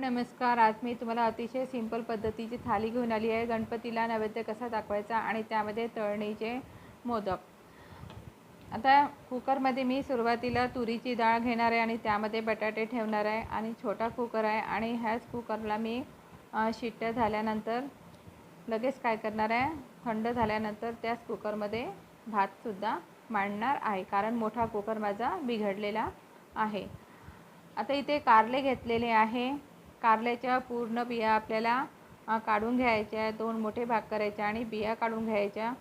नमस्कार. आज मी तुम्हाला अतिशय सिंपल पद्धतीची थाली घेऊन आली आहे. गणपतीला नैवेद्य कसा दाखवायचा आणि त्यामध्ये तळणीचे मोदक. आता कुकरमध्ये मी सुरुवातीला तुरीची डाळ घेणार आहे आणि त्यामध्ये बटाटे ठेवणार आहे आणि छोटा कुकर आहे आणि ह्याच कुकरला मी शिट्ट्या झाल्यानंतर लगेच काय करणार आहे? थंड झाल्यानंतर त्याच कुकरमध्ये भातसुद्धा मांडणार आहे. कारण मोठा कुकर माझा बिघडलेला आहे. आता इथे कारले घेतलेले आहे. कारल्याच्या पूर्ण बिया आपल्याला काढून घ्यायच्या दोन मोठे भाग करायचे आणि बिया काढून घ्यायच्या.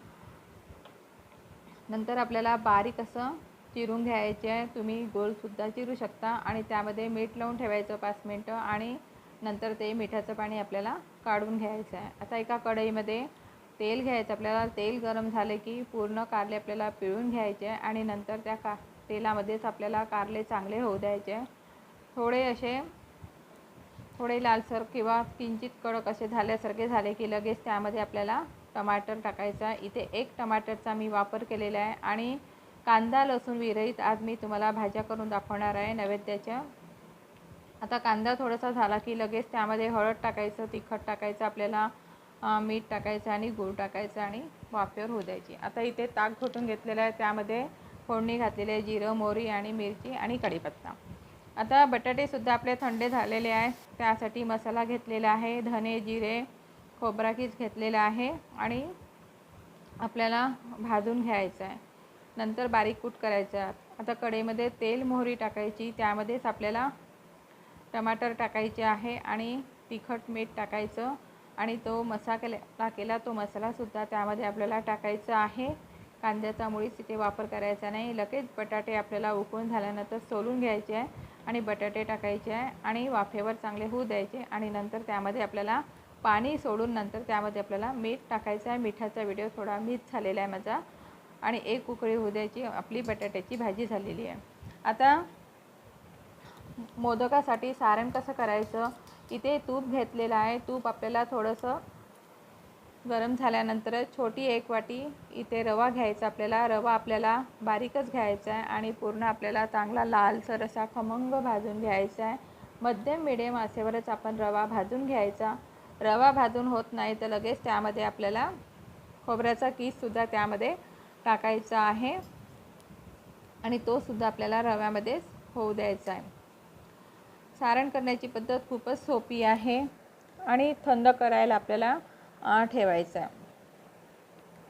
नंतर आपल्याला बारीक असं चिरून घ्यायचे आहे तुम्ही गोलसुद्धा चिरू शकता आणि त्यामध्ये मीठ लावून ठेवायचं पाच मिनटं आणि नंतर ते मिठाचं पाणी आपल्याला काढून घ्यायचं आहे. आता एका कढईमध्ये तेल घ्यायचं आपल्याला तेल गरम झाले की पूर्ण कारले आपल्याला पिळून घ्यायचे आणि नंतर त्या का तेलामध्येच आपल्याला कारले चांगले होऊ द्यायचे. थोडे असे थोडे लालसर किंवा किंचित कडक असे झाल्यासारखे झाले की लगेच त्यामध्ये आपल्याला टमाटर टाकायचा. इथे एक टमाटरचा मी वापर केलेला आहे आणि कांदा लसूण विरहित आज मी तुम्हाला भाज्या करून दाखवणार आहे नैवेद्याच्या. आता कांदा थोडासा झाला की लगेच त्यामध्ये हळद टाकायचं तिखट टाकायचं आपल्याला मीठ टाकायचं आणि गूळ टाकायचं आणि वाफेवर होऊ द्यायची. आता इथे ताक घोटून घेतलेलं आहे. त्यामध्ये फोडणी घातलेली आहे जिरं मोहरी आणि मिरची आणि कढीपत्ता. आता बटाटेसुद्धा आपले थंडे झालेले आहे त्यासाठी मसाला घेतलेला आहे धने जिरे खोबरा कीस घेतलेला आहे आणि आपल्याला भाजून घ्यायचं आहे. नंतर बारीक कूट करायचं आहे. आता कढईमध्ये तेल मोहरी टाकायची त्यामध्येच आपल्याला टमाटर टाकायचे आहे आणि तिखट मीठ टाकायचं आणि तो मसा केला तो मसालासुद्धा त्यामध्ये आपल्याला टाकायचा आहे. कांद्याचा मुळीच तिथे वापर करायचा नाही. लगेच बटाटे आपल्याला उकळून झाल्यानंतर सोलून घ्यायचे आहे. आणि बटाटे टाकायचे आहे आणि वाफेवर चांगले होऊ द्यायचे आणि नंतर त्यामध्ये आपल्याला पाणी सोडून नंतर त्यामध्ये आपल्याला मीठ टाकायचं आहे. मिठाचा व्हिडिओ थोडा मिस झालेला आहे माझा. आणि एक उकळी होऊ द्यायची. आपली बटाट्याची भाजी झालेली आहे. आता मोदकासाठी सारण कसं करायचं? इथे तूप घेतलेलं आहे. तूप आपल्याला थोडंसं गरम झाल्यानंतर छोटी एक वाटी इथे रवा घ्यायचा आपल्याला. रवा आपल्याला बारीकच घ्यायचा आहे आणि पूर्ण आपल्याला चांगला लालसर असा खमंग भाजून घ्यायचा आहे. मध्यम मिडियम असेवरच आपण रवा भाजून घ्यायचा. रवा भाजून होत नाही तर लगेच त्यामध्ये आपल्याला खोबऱ्याचा कीससुद्धा त्यामध्ये टाकायचा आहे. आणि तोसुद्धा आपल्याला रव्यामध्येच होऊ द्यायचा आहे. सारण करण्याची पद्धत खूपच सोपी आहे आणि थंड करायला आपल्याला ठेवायचं आहे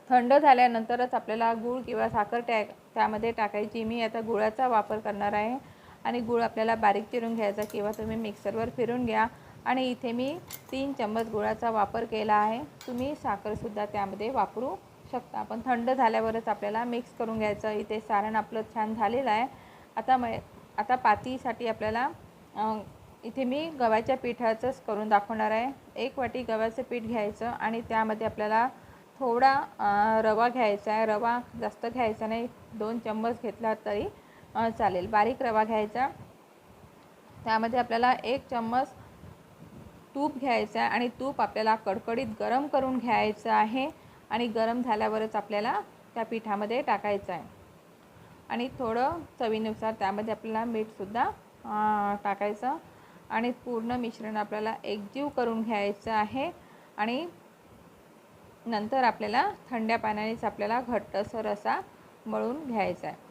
थंड झाल्यानंतरच आपल्याला गूळ किंवा साखर टॅ त्यामध्ये टाकायची. मी आता गुळाचा वापर करणार आहे आणि गूळ आपल्याला बारीक चिरून घ्यायचा किंवा तुम्ही मिक्सरवर फिरून घ्या. आणि इथे मी तीन चम्मच गुळाचा वापर केला आहे. तुम्ही साखरसुद्धा त्यामध्ये वापरू शकता. पण थंड झाल्यावरच आपल्याला मिक्स करून घ्यायचं. इथे सारण आपलं छान झालेलं आहे. आता म आता पातीसाठी आपल्याला इथे मी गव्हाच्या पिठाचंच करून दाखवणार आहे. एक वाटी गव्हाचं पीठ घ्यायचं आणि त्यामध्ये आपल्याला थोडा रवा घ्यायचा आहे. रवा जास्त घ्यायचा नाही. दोन चम्मच घेतला तरी चालेल. बारीक रवा घ्यायचा. त्यामध्ये आपल्याला एक चम्मच तूप घ्यायचं आहे आणि तूप आपल्याला कडकडीत गरम करून घ्यायचं आहे आणि गरम झाल्यावरच आपल्याला त्या पिठामध्ये टाकायचं आहे. आणि थोडं चवीनुसार त्यामध्ये आपल्याला मीठसुद्धा टाकायचं. आणि पूर्ण मिश्रण आपल्याला एकजीव करून घ्यायचं आहे. आणि नंतर आपल्याला थंड्या पाण्यानेच आपल्याला घट्टसर असा मळून घ्यायचा आहे.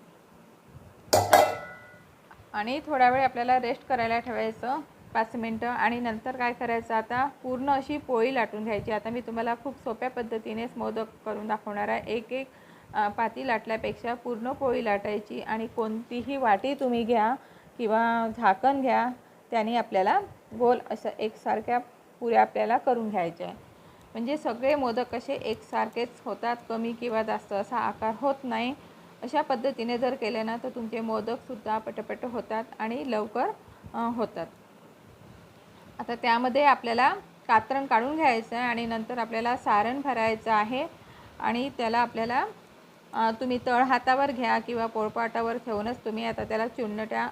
आणि थोडा वेळ आपल्याला रेस्ट करायला ठेवायचं पाच मिनटं. आणि नंतर काय करायचं आता? पूर्ण अशी पोळी लाटून घ्यायची. आता मी तुम्हाला खूप सोप्या पद्धतीनेच मोदक करून दाखवणार आहे. एक एक पाती लाटल्यापेक्षा पूर्ण पोळी लाटायची. आणि कोणतीही वाटी तुम्ही घ्या किंवा झाकण घ्या. त्याने आपल्याला गोल असं एकसारख्या पुऱ्या आपल्याला करून घ्यायच्या आहे म्हणजे सगळे मोदक कसे एकसारखेच होतात कमी किंवा जास्त असा आकार होत नाही. अशा पद्धतीने जर केले ना तर तुमचे मोदकसुद्धा पटपट होतात आणि लवकर होतात. आता त्यामध्ये आपल्याला कात्रण काढून घ्यायचं आहे आणि नंतर आपल्याला सारण भरायचं आहे आणि त्याला आपल्याला तुम्ही तळ हातावर घ्या किंवा पोळपाटावर ठेवूनच तुम्ही आता त्याला चुन्नट्या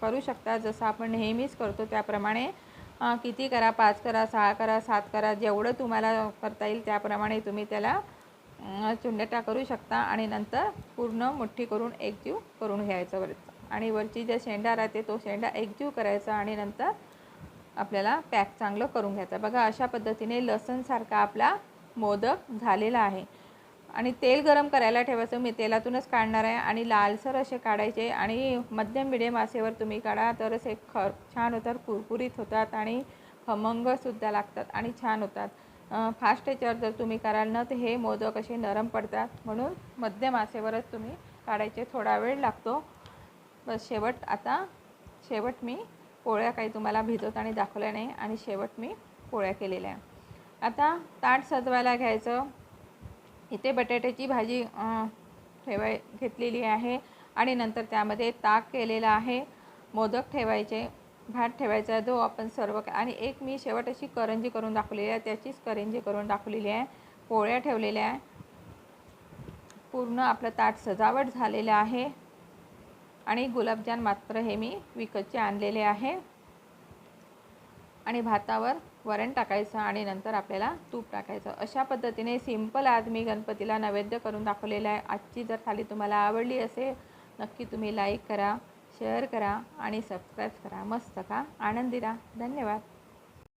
करू शकता. जसं आपण नेहमीच करतो त्याप्रमाणे किती करा पाच करा सहा करा सात करा जेवढं तुम्हाला करता येईल त्याप्रमाणे तुम्ही त्याला चुंडटा करू शकता. आणि नंतर पूर्ण मुठ्ठी करून एकजीव करून घ्यायचं वरचा. आणि वरची जे शेंडा राहते तो शेंडा एकजीव करायचा आणि नंतर आपल्याला पॅक चांगलं करून घ्यायचा. बघा अशा पद्धतीने लसणसारखा आपला मोदक झालेला आहे. आणि तेल गरम करायला ठेवायचं. मी तेलातूनच काढणार आहे आणि लालसर असे काढायचे आणि मध्यम मिडियम आसेवर तुम्ही काढा. तरच हे ख छान होतात कुरकुरीत होतात आणि खमंगसुद्धा लागतात आणि छान होतात. फास्ट याच्यावर जर तुम्ही कराल ना तर हे मोदक असे नरम पडतात. म्हणून मध्यम आसेवरच तुम्ही काढायचे. थोडा वेळ लागतो. बस शेवट आता शेवट मी पोळ्या काही तुम्हाला भिजवताना दाखवल्या नाही आणि शेवट मी पोळ्या केलेल्या आहे. आता ताट सजवायला घ्यायचं. इथे बटाट्याची भाजी ठेवाय घेतलेली आहे आणि नंतर त्यामध्ये ताक केलेला आहे. मोदक ठेवायचे भात ठेवायचा जो आपण सर्व आणि एक मी शेवट अशी करंजी करून दाखवलेली आहे. त्याचीच करंजी करून दाखवलेली आहे. पोळ्या ठेवलेल्या आहे. पूर्ण आपलं ताट सजावट झालेलं आहे. आणि गुलाबजाम मात्र हे मी विकतचे आणलेले आहे. आणि भातावर वरण टाकायचं आणि नंतर आपल्याला तूप टाकायचं. अशा पद्धतीने सिंपल आज मी गणपतीला नैवेद्य करून दाखवलेलं आहे. आजची जर थाली तुम्हाला आवडली असेल नक्की तुम्ही लाईक करा शेअर करा आणि सबस्क्राईब करा. मस्त का? आनंदी राहा. धन्यवाद.